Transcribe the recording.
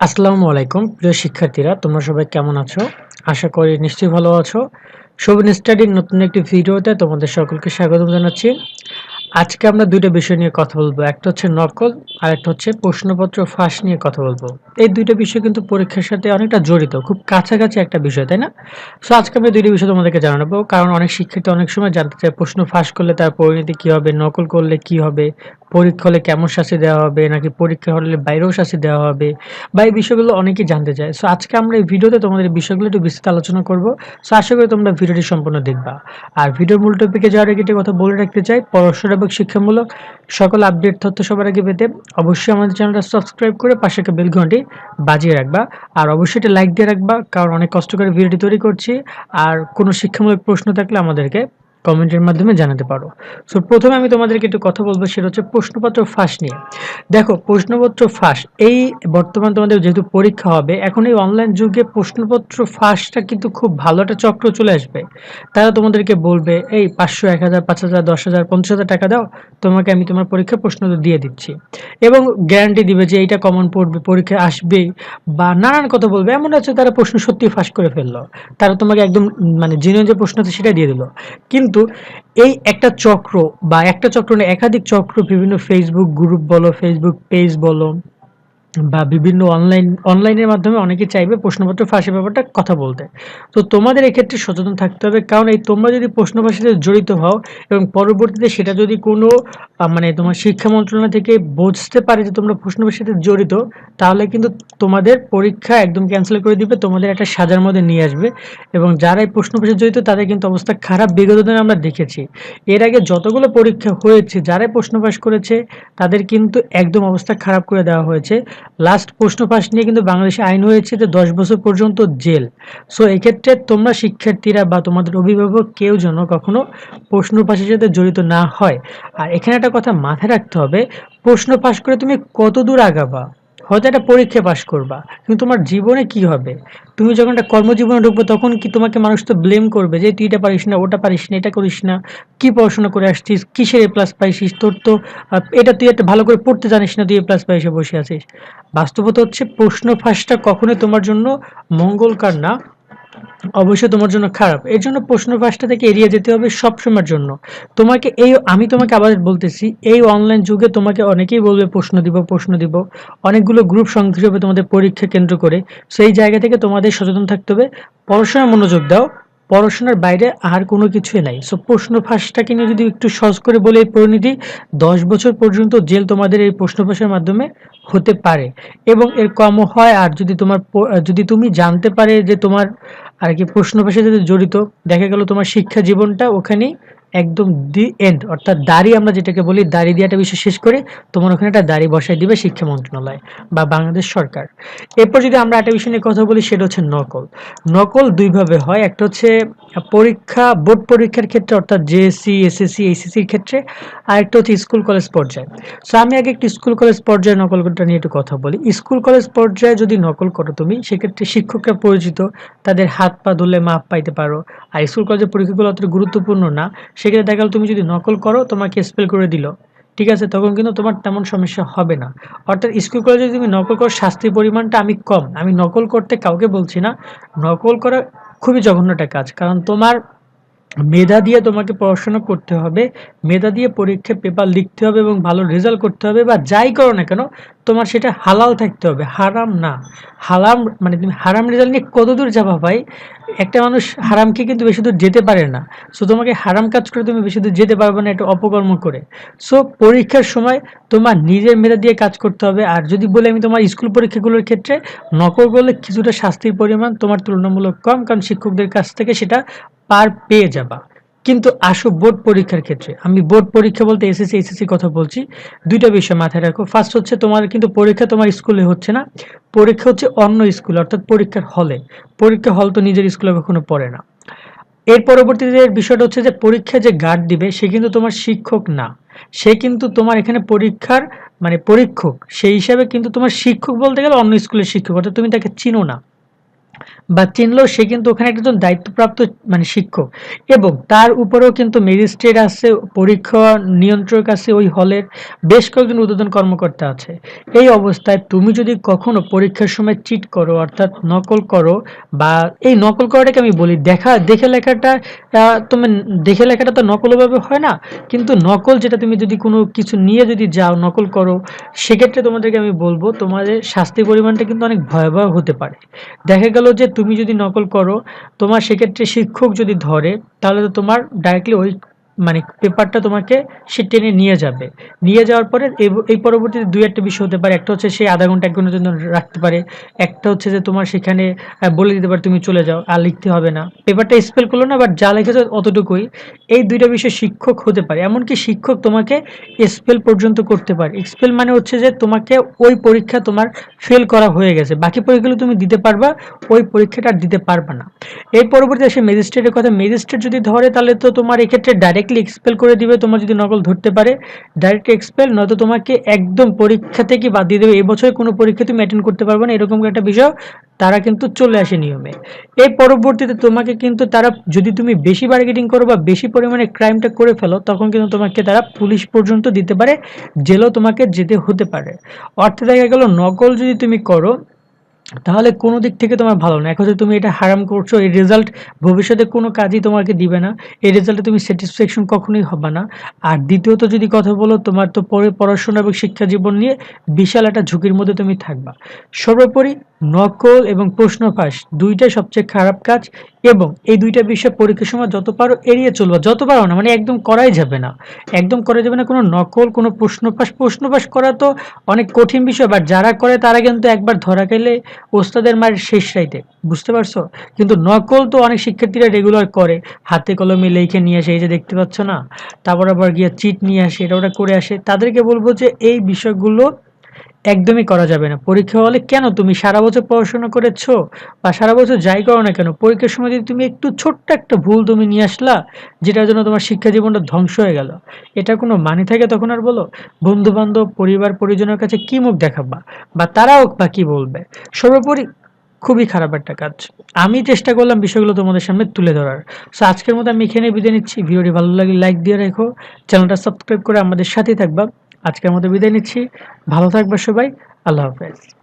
আসসালামু আলাইকুম, প্রিয় শিক্ষার্থীরা, তোমরা সবাই কেমন আছো? আশা করি নিশ্চয়ই ভালো আছো। শোভন স্টাডির নতুন একটি ভিডিওতে তোমাদের সকলকে স্বাগত জানাচ্ছি। আজকে আমরা দুইটা বিষয় নিয়ে কথা বলব। একটা হচ্ছে নকল আর একটা হচ্ছে প্রশ্নপত্র ফাঁস নিয়ে কথা বলব। এই দুইটা বিষয় কিন্তু পরীক্ষার সাথে অনেকটা জড়িত, খুব কাছাকাছি একটা বিষয়, তাই না? সো আজকে আমি দুইটা বিষয় তোমাদেরকে জানাব কারণ অনেক শিক্ষার্থী অনেক সময় জানতে চায় প্রশ্ন ফাঁস করলে তার পরিণতি কি হবে, নকল করলে কি হবে, পরীক্ষা হলে কেমন শাস্তি দেওয়া হবে, নাকি পরীক্ষা হলে বাইরেও শাস্তি দেওয়া হবে, বা এই বিষয়গুলো অনেকেই জানতে চায়। সো আজকে আমরা এই ভিডিওতে তোমাদের বিষয়গুলো একটু বিস্তারিত আলোচনা করব। সো আশা করি তোমরা ভিডিওটি সম্পূর্ণ দেখবা। আর ভিডিওর মূল টপিকে যাওয়ার আগে কথা বলে রাখতে চাই, পড়াশোনা এবং শিক্ষামূলক সকল আপডেট তথ্য সবার আগে পেতে অবশ্যই আমাদের চ্যানেলটা সাবস্ক্রাইব করে পাশে বেল ঘন্টি বাজিয়ে রাখবা। আর অবশ্যই এটা লাইক দিয়ে রাখবা, কারণ অনেক কষ্ট করে ভিডিওটি তৈরি করছি। আর কোনো শিক্ষামূলক প্রশ্ন থাকলে আমাদেরকে কমেন্টের মাধ্যমে জানাতে পারো। সো প্রথমে আমি তোমাদেরকে একটু কথা বলব, সেটা হচ্ছে প্রশ্নপত্র ফাঁস নিয়ে। দেখো, প্রশ্নপত্র ফাঁস, এই বর্তমান তোমাদের যেহেতু পরীক্ষা হবে, এখন এই অনলাইন যুগে প্রশ্নপত্র ফাঁসটা কিন্তু খুব ভালো একটা চক্র চলে আসবে। তারা তোমাদেরকে বলবে, এই পাঁচশো, এক হাজার, পাঁচ হাজার, দশ হাজার, পঞ্চাশ হাজার টাকা দাও, তোমাকে আমি তোমার পরীক্ষার প্রশ্ন দিয়ে দিচ্ছি। এবং গ্যারান্টি দিবে যে এইটা কমন পড়বে, পরীক্ষা আসবে বা নানান কথা বলবে। এমন আছে তারা প্রশ্ন সত্যি ফাঁস করে ফেলল। তারা তোমাকে একদম মানে জিনিয়ন যে প্রশ্ন আছে সেটা দিয়ে দিল। কিন্তু এই একটা চক্র বা একটা চক্র না একাধিক চক্র বিভিন্ন ফেসবুক গ্রুপ বলো ফেসবুক পেজ বলো বা বিভিন্ন অনলাইন অনলাইনের মাধ্যমে অনেকে চাইবে প্রশ্নপত্র, ফাঁসের ব্যাপারটা কথা বলতে। তো তোমাদের এক্ষেত্রে সচেতন থাকতে হবে, কারণ এই তোমরা যদি প্রশ্ন ফাঁসিতে জড়িত হও এবং পরবর্তীতে সেটা যদি কোনো মানে তোমার শিক্ষা মন্ত্রণালয় থেকে বুঝতে পারে যে তোমরা প্রশ্ন ফাঁসিতে জড়িত, তাহলে কিন্তু তোমাদের পরীক্ষা একদম ক্যান্সেল করে দিবে, তোমাদের একটা সাজার মধ্যে নিয়ে আসবে এবং যারা এই প্রশ্ন ফাঁসে জড়িত তাদের কিন্তু অবস্থা খারাপ বিগত দিনে আমরা দেখেছি। এর আগে যতগুলো পরীক্ষা হয়েছে, যারাই প্রশ্ন ফাঁস করেছে তাদের কিন্তু একদম অবস্থা খারাপ করে দেওয়া হয়েছে। লাস্ট প্রশ্ন পাস নিয়ে কিন্তু বাংলাদেশে আইন হয়েছে যে দশ বছর পর্যন্ত জেল। সো এক্ষেত্রে তোমরা শিক্ষার্থীরা বা তোমাদের অভিভাবক কেউ যেন কখনো প্রশ্ন পাশের সাথে জড়িত না হয়। আর এখানে একটা কথা মাথায় রাখতে হবে, প্রশ্ন পাস করে তুমি কত দূর আগাবা? হয়তো একটা পরীক্ষা পাশ করবা, কিন্তু তোমার জীবনে কি হবে? তুমি যখন একটা কর্মজীবনে ঢুকবো, তখন কি তোমাকে মানুষ তো ব্লেম করবে যে, তুই এটা পারিস না, ওটা পারিস না, এটা করিস না, কি পড়াশোনা করে আসছিস, কিসের এ প্লাস পাইছিস, তোর তো এটা তুই একটা ভালো করে পড়তে জানিস না, তুই এ প্লাস পাইসে বসে আছিস। বাস্তবতা হচ্ছে প্রশ্ন ফাঁসটা কখনোই তোমার জন্য মঙ্গলকার না অবশ্যই তোমার জন্য খারাপ। এর জন্য প্রশ্ন ফাঁসটা থেকে এড়িয়ে যেতে হবে সবসময়ের জন্য। তোমাকে এই, আমি তোমাকে আবার বলতেছি, এই অনলাইন যুগে তোমাকে অনেকেই বলবে প্রশ্ন দিব প্রশ্ন দিব। অনেকগুলো গ্রুপ সংযুক্ত হবে তোমাদের পরীক্ষা কেন্দ্র করে সেই জায়গা থেকে তোমাদের সচেতন থাকতে হবে। পড়াশোনায় মনোযোগ দাও পড়াশোনার বাইরে আর কোনো কিছুই নাই। সো প্রশ্ন ফাঁসটাকে নিয়ে যদি একটু সহজ করে বলে এই পরিণতি, দশ বছর পর্যন্ত জেল তোমাদের এই প্রশ্ন ফাঁসের মাধ্যমে হতে পারে এবং এর কমও হয় আর যদি তোমার যদি তুমি জানতে পারে যে তোমার আর কি প্রশ্ন ফাঁসের সাথে জড়িত, দেখা গেল তোমার শিক্ষা জীবনটা ওখানেই একদম দি এন্ড অর্থাৎ দাড়ি আমরা যেটাকে বলি, দাড়ি দিয়ে একটা বিষয় শেষ করে তোমার ওখানে একটা দাড়ি বসাই দিবে শিক্ষা মন্ত্রণালয় বা বাংলাদেশ সরকার। এরপর যদি আমরা একটা বিষয় নিয়ে কথা বলি, সেটা হচ্ছে নকল। নকল দুইভাবে হয়, একটা হচ্ছে পরীক্ষা, বোর্ড পরীক্ষার ক্ষেত্রে, অর্থাৎ জেএসসি এসএসসি এইচএসসির ক্ষেত্রে আর একটা হচ্ছে স্কুল কলেজ পর্যায়ে। সো আমি আগে একটু স্কুল কলেজ পর্যায়ে নকল নকলটা নিয়ে একটু কথা বলি। স্কুল কলেজ পর্যায়ে যদি নকল করো তুমি, সেক্ষেত্রে শিক্ষকরা পরিচিত, তাদের হাত পা ধরলে মাপ পাইতে পারো। আর স্কুল কলেজের পরীক্ষাগুলো অতটা গুরুত্বপূর্ণ না। সেক্ষেত্রে দেখা গেল তুমি যদি নকল করো, তোমাকে স্পেল করে দিল। ঠিক আছে? তখন কিন্তু তোমার তেমন সমস্যা হবে না। অর্থাৎ স্কুল কলেজে তুমি নকল করো, শাস্তির পরিমাণটা আমি কম। আমি নকল করতে কাউকে বলছি না। নকল করা খুবই জঘন্য একটা কাজ। কারণ তোমার মেধা দিয়ে তোমাকে পড়াশোনা করতে হবে, মেধা দিয়ে পরীক্ষায় পেপার লিখতে হবে এবং ভালো রেজাল্ট করতে হবে বা যাই করো না কেন, তোমার সেটা হালাল থাকতে হবে, হারাম না। হারাম মানে তুমি হারাম রেজাল্ট নিয়ে কত দূর যাবা ভাই? একটা মানুষ হারামকে কিন্তু বেশি দূর যেতে পারে না। সো তোমাকে হারাম কাজ করে তুমি বেশি দূর যেতে পারবে না, এটা অপকর্ম করে। সো পরীক্ষার সময় তোমার নিজের মেধা দিয়ে কাজ করতে হবে, আর যদি বলে আমি তোমার স্কুল পরীক্ষাগুলোর ক্ষেত্রে, নকল করলে কিছুটা শাস্তির পরিমাণ তোমার তুলনামূলক কম, কারণ শিক্ষকদের কাছ থেকে সেটা পার পেয়ে যাবা। কিন্তু আসো বোর্ড পরীক্ষার ক্ষেত্রে। আমি বোর্ড পরীক্ষা বলতে এসএসসি এসএসসি কথা বলছি। দুইটা বিষয় মাথায় রাখো। ফার্স্ট হচ্ছে তোমার কিন্তু পরীক্ষা তোমার স্কুলে হচ্ছে না। পরীক্ষা হচ্ছে অন্য স্কুল, অর্থাৎ পরীক্ষার হলে। পরীক্ষা হল তো নিজের স্কুলে কখনো পড়ে না। এর পরবর্তীতে বিষয়টা হচ্ছে যে পরীক্ষা যে গার্ড দিবে, সে কিন্তু তোমার শিক্ষক না। সে কিন্তু তোমার এখানে পরীক্ষার মানে পরীক্ষক। সেই হিসাবে কিন্তু তোমার শিক্ষক বলতে গেলে অন্য স্কুলের শিক্ষক, অর্থাৎ তুমি তাকে চিনো না। বা চিনলেও সে কিন্তু ওখানে একজন দায়িত্বপ্রাপ্ত মানে শিক্ষক। এবং তার উপরেও কিন্তু ম্যাজিস্ট্রেট আছে, পরীক্ষা নিয়ন্ত্রক আছে ওই হলের, বেশ কয়েকজন উদ্বোধন কর্মকর্তা আছে। এই অবস্থায় তুমি যদি কখনো পরীক্ষার সময় চিট করো, অর্থাৎ নকল করো, বা এই নকল করাটাকে আমি বলি, দেখা, দেখে লেখাটা তুমি দেখে লেখাটা তো নকলভাবে হয় না, কিন্তু নকল যেটা তুমি যদি কোনো কিছু নিয়ে যদি যাও, নকল করো, সেক্ষেত্রে তোমাদেরকে আমি বলব, তোমাদের শাস্তির পরিমাণটা কিন্তু অনেক ভয়াবহ হতে পারে। দেখা গেল যে তুমি যদি নকল করো তোমার সেক্ষেত্রে শিক্ষক যদি ধরে তাহলে তো তোমার ডাইরেক্টলি ওই মানে পেপারটা তোমাকে সে টেনে নিয়ে যাবে। নিয়ে যাওয়ার পরে এই- পরবর্তীতে দুই একটা বিষয় হতে পারে। একটা হচ্ছে সে আধা ঘণ্টা, এক ঘণ্টার জন্য রাখতে পারে। একটা হচ্ছে যে তোমার সেখানে বলে দিতে পারে, তুমি চলে যাও, আর লিখতে হবে না। পেপারটা স্পেল করল না বাট যা লিখেছে অতটুকুই। এই দুইটা বিষয় শিক্ষক হতে পারে। এমনকি শিক্ষক তোমাকে স্পেল পর্যন্ত করতে পারে। স্পেল মানে হচ্ছে যে তোমাকে ওই পরীক্ষা তোমার ফেল করা হয়ে গেছে। বাকি পরীক্ষাগুলো তুমি দিতে পারবা, ওই পরীক্ষাটা আর দিতে পারবা না। এর পরবর্তীতে আসে ম্যাজিস্ট্রেটের কথা। ম্যাজিস্ট্রেট যদি ধরে, তাহলে তো তোমার এক্ষেত্রে ডাইরেক্টলি এক্সপেল করে দিবে, তোমার যদি নকল ধরতে পারে ডাইরেক্ট এক্সপেল নয়তো তোমাকে একদম পরীক্ষা থেকে বাদ দিয়ে দেবে। এবছর কোনো পরীক্ষা তুমি অ্যাটেন্ড করতে পারবে না, এরকম একটা বিষয় তারা কিন্তু চলে আসে নিয়মে। এই পরবর্তীতে তোমাকে কিন্তু তারা, যদি তুমি বেশি বার্গেটিং করো বা বেশি পরিমাণে ক্রাইমটা করে ফেলো, তখন কিন্তু তোমাকে তারা পুলিশ পর্যন্ত দিতে পারে, জেলও তোমাকে যেতে হতে পারে। অর্থে দেখা গেল, নকল যদি তুমি করো তাহলে কোনো দিক থেকে তোমার ভালো না। এখন তুমি এটা হারাম করছ এই রেজাল্ট ভবিষ্যতে কোনো কাজই তোমাকে দিবে না। এই রেজাল্টে তুমি স্যাটিসফ্যাকশন কখনোই হবে না। আর দ্বিতীয়ত যদি কথা বলো, তোমার তো পরে পড়াশোনা এবং শিক্ষা জীবন নিয়ে বিশাল একটা ঝুঁকির মধ্যে তুমি থাকবা। সর্বোপরি নকল এবং প্রশ্ন ফাঁস দুইটাই সবচেয়ে খারাপ কাজ এবং এই দুইটা বিষয় পরীক্ষার সময় যত পারো এড়িয়ে চলবা। যত পারো না মানে একদম করাই যাবে না। একদম করা যাবে না কোনো নকল, কোনো প্রশ্ন ফাঁস প্রশ্ন ফাঁস করা তো অনেক কঠিন বিষয় বাট যারা করে তারা কিন্তু একবার ধরা গেলে ওস্তাদের মায়ের শেষ রাইতে। বুঝতে পারছ? কিন্তু নকল তো অনেক শিক্ষার্থীরা রেগুলার করে। হাতে কলমে লিখে নিয়ে আসে, এই যে দেখতে পাচ্ছ না? তারপর আবার গিয়ে চিট নিয়ে আসে, এটা ওটা করে আসে। তাদেরকে বলব যে এই বিষয়গুলো একদমই করা যাবে না। পরীক্ষা হলে কেন তুমি সারা বছর পড়াশোনা করেছ বা সারা বছর যাই করো না কেন? পরীক্ষার সময় যদি তুমি একটু ছোট্ট একটা ভুল তুমি নিয়ে আসলা, যেটার জন্য তোমার শিক্ষা জীবনটা ধ্বংস হয়ে গেল। এটা কোনো মানে থাকে তখন আর বলো? বন্ধু বান্ধব পরিবার, পরিজনের কাছে কি মুখ দেখাবা? বা তারাও বা কি বলবে? সর্বোপরি খুবই খারাপ একটা কাজ। আমি চেষ্টা করলাম বিষয়গুলো তোমাদের সামনে তুলে ধরার। সো আজকের মতো আমি এখানে বিদায় নিচ্ছি। ভিডিওটি ভালো লাগলে লাইক দিয়ে রেখো। চ্যানেলটা সাবস্ক্রাইব করে আমাদের সাথেই থাকবা। আজকের মতো বিদায় নিচ্ছি। ভালো থাকবে সবাই। আল্লাহ হাফেজ।